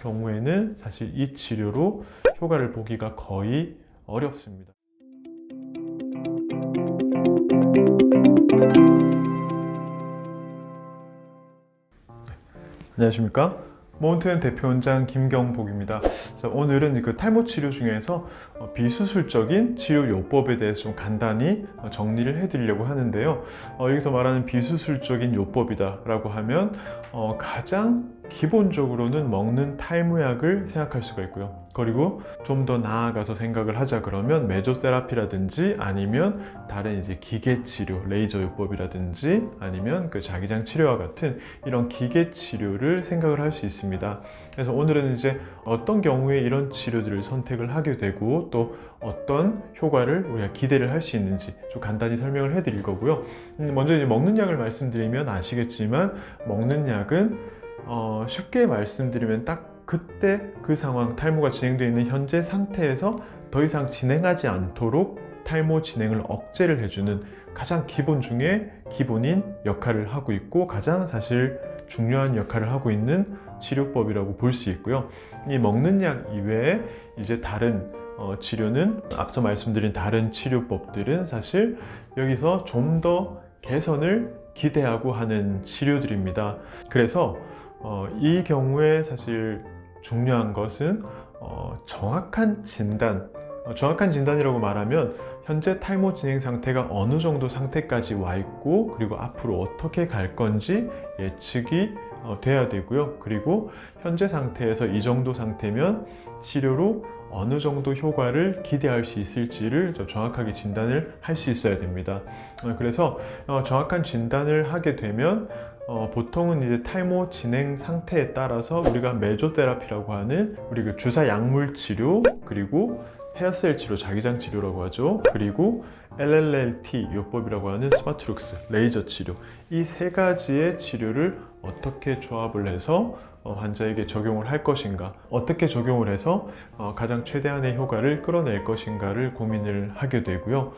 경우에는 사실 이 치료로 효과를 보기가 거의 어렵습니다. 안녕하십니까? 모운튼 대표원장 김경복입니다. 자, 오늘은 그 탈모 치료 중에서 어, 비수술적인 치료 요법에 대해서 좀 간단히 어, 정리를 해드리려고 하는데요. 어, 여기서 말하는 비수술적인 요법이다 라고 하면 어, 가장 기본적으로는 먹는 탈모약을 생각할 수가 있고요. 그리고 좀 더 나아가서 생각을 하자 그러면 메조테라피라든지 아니면 다른 이제 기계 치료, 레이저 요법이라든지 아니면 그 자기장 치료와 같은 이런 기계 치료를 생각을 할 수 있습니다. 그래서 오늘은 이제 어떤 경우에 이런 치료들을 선택을 하게 되고 또 어떤 효과를 우리가 기대를 할 수 있는지 좀 간단히 설명을 해 드릴 거고요. 음, 먼저 이제 먹는 약을 말씀드리면 아시겠지만 먹는 약은 어, 쉽게 말씀드리면 딱 그때 그 상황 탈모가 진행되어 있는 현재 상태에서 더 이상 진행하지 않도록 탈모 진행을 억제를 해주는 가장 기본 중에 기본인 역할을 하고 있고 가장 사실 중요한 역할을 하고 있는 치료법이라고 볼 수 있고요. 이 먹는 약 이외에 이제 다른 어, 치료는 앞서 말씀드린 다른 치료법들은 사실 여기서 좀 더 개선을 기대하고 하는 치료들입니다. 그래서 어, 이 경우에 사실 중요한 것은 어, 정확한 진단, 어, 정확한 진단이라고 말하면 현재 탈모 진행 상태가 어느 정도 상태까지 와 있고 그리고 앞으로 어떻게 갈 건지 예측이 어, 돼야 되고요. 그리고 현재 상태에서 이 정도 상태면 치료로 어느 정도 효과를 기대할 수 있을지를 좀 정확하게 진단을 할 수 있어야 됩니다. 어, 그래서 어, 정확한 진단을 하게 되면 어, 보통은 이제 탈모 진행 상태에 따라서 우리가 메조테라피라고 하는 우리 그 주사 약물 치료 그리고 헤어셀 치료, 자기장 치료라고 하죠. 그리고 LLLT 요법이라고 하는 스마트룩스 레이저 치료 이 세 가지의 치료를 어떻게 조합을 해서 어, 환자에게 적용을 할 것인가, 어떻게 적용을 해서 어, 가장 최대한의 효과를 끌어낼 것인가를 고민을 하게 되고요.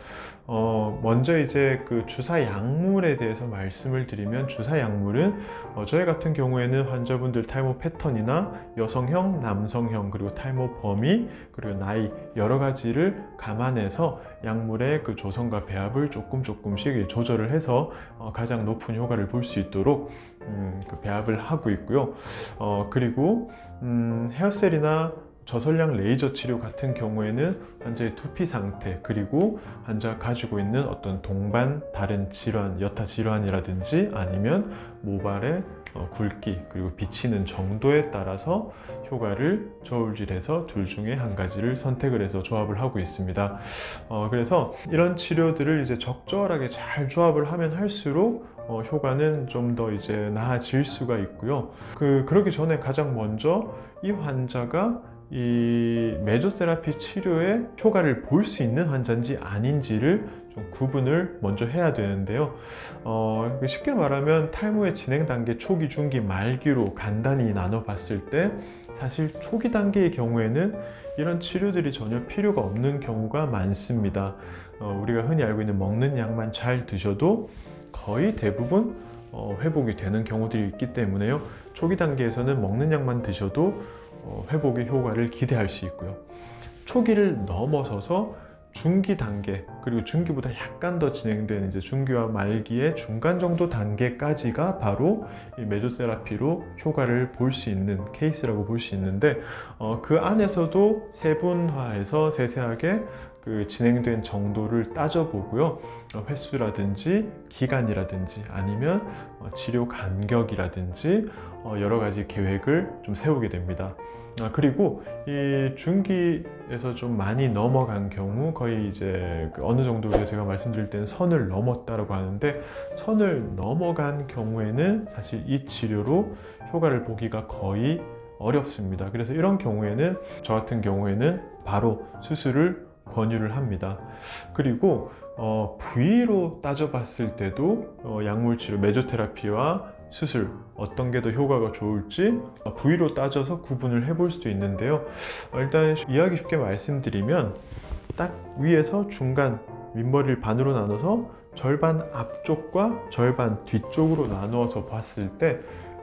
어, 먼저 이제 그 주사 약물에 대해서 말씀을 드리면 주사 약물은 어, 저희 같은 경우에는 환자분들 탈모 패턴이나 여성형, 남성형 그리고 탈모 범위 그리고 나이 여러 가지를 감안해서 약물의 그 조성과 배합을 조금 조금씩 조절을 해서 어, 가장 높은 효과를 볼 수 있도록 음, 그 배합을 하고 있고요. 어, 그리고 음, 헤어셀이나 저설량 레이저 치료 같은 경우에는 환자의 두피 상태 그리고 환자가 가지고 있는 어떤 동반 다른 질환, 여타 질환이라든지 아니면 모발의 어, 굵기 그리고 비치는 정도에 따라서 효과를 저울질해서 둘 중에 한 가지를 선택을 해서 조합을 하고 있습니다. 어, 그래서 이런 치료들을 이제 적절하게 잘 조합을 하면 할수록 어, 효과는 좀 더 이제 나아질 수가 있고요. 그 그러기 전에 가장 먼저 이 환자가 이 메조세라피 치료의 효과를 볼 수 있는 환자인지 아닌지를 좀 구분을 먼저 해야 되는데요. 어, 쉽게 말하면 탈모의 진행 단계 초기, 중기, 말기로 간단히 나눠 봤을 때 사실 초기 단계의 경우에는 이런 치료들이 전혀 필요가 없는 경우가 많습니다. 어, 우리가 흔히 알고 있는 먹는 약만 잘 드셔도 거의 대부분 어, 회복이 되는 경우들이 있기 때문에요. 초기 단계에서는 먹는 약만 드셔도 어, 회복의 효과를 기대할 수 있고요. 초기를 넘어서서 중기 단계 그리고 중기보다 약간 더 진행된 이제 중기와 말기의 중간 정도 단계까지가 바로 이 메조세라피로 효과를 볼 수 있는 케이스라고 볼 수 있는데 어, 그 안에서도 세분화해서 세세하게 그 진행된 정도를 따져보고요 어, 횟수라든지 기간이라든지 아니면 어, 치료 간격이라든지 어, 여러 가지 계획을 좀 세우게 됩니다. 아, 그리고 이 중기에서 좀 많이 넘어간 경우 거의 이제 그 어느 정도 제가 말씀드릴 때는 선을 넘었다라고 하는데 선을 넘어간 경우에는 사실 이 치료로 효과를 보기가 거의 어렵습니다. 그래서 이런 경우에는 저 같은 경우에는 바로 수술을 권유를 합니다. 그리고 어, 부위로 따져봤을 때도 어, 약물 치료, 메조테라피와 수술 어떤 게 더 효과가 좋을지 어, 부위로 따져서 구분을 해볼 수도 있는데요. 어, 일단 이해하기 쉽게 말씀드리면 딱 위에서 중간 윗머리를 반으로 나눠서 절반 앞쪽과 절반 뒤쪽으로 나누어서 봤을 때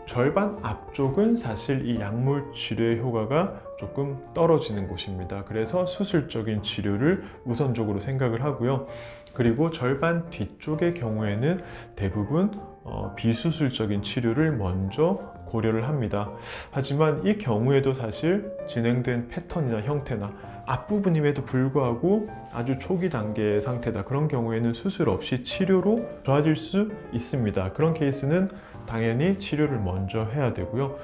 절반 앞쪽은 사실 이 약물 치료의 효과가 조금 떨어지는 곳입니다. 그래서 수술적인 치료를 우선적으로 생각을 하고요. 그리고 절반 뒤쪽의 경우에는 대부분 어, 비수술적인 치료를 먼저 고려를 합니다. 하지만 이 경우에도 사실 진행된 패턴이나 형태나 앞부분임에도 불구하고 아주 초기 단계의 상태다. 그런 경우에는 수술 없이 치료로 좋아질 수 있습니다. 그런 케이스는 당연히 치료를 먼저 해야 되고요.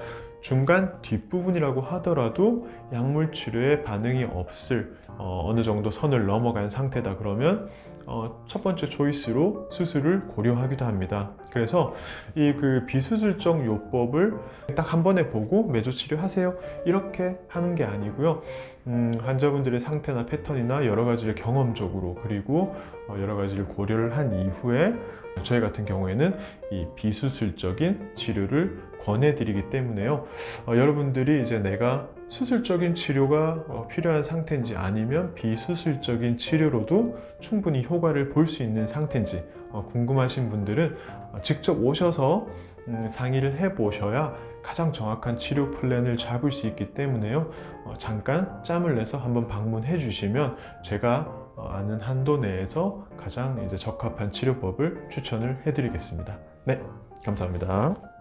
중간 뒷부분이라고 하더라도 약물 치료에 반응이 없을 어, 느 정도 선을 넘어간 상태다 그러면 어, 첫 번째 초이스로 수술을 고려하기도 합니다. 그래서 이 그 비수술적 요법을 딱 한 번에 보고 매주 치료하세요 이렇게 하는 게 아니고요. 음, 환자분들의 상태나 패턴이나 여러 가지를 경험적으로 그리고 어, 여러 가지를 고려를 한 이후에 저희 같은 경우에는 이 비수술적인 치료를 권해드리기 때문에요. 어, 여러분들이 이제 내가 수술적인 치료가 어, 필요한 상태인지 아니면 비수술적인 치료로도 충분히 효과를 볼 수 있는 상태인지 어, 궁금하신 분들은 어, 직접 오셔서 음, 상의를 해 보셔야 가장 정확한 치료 플랜을 잡을 수 있기 때문에요. 어, 잠깐 짬을 내서 한번 방문해 주시면 제가 어, 아는 한도 내에서 가장 이제 적합한 치료법을 추천을 해 드리겠습니다. 네, 감사합니다.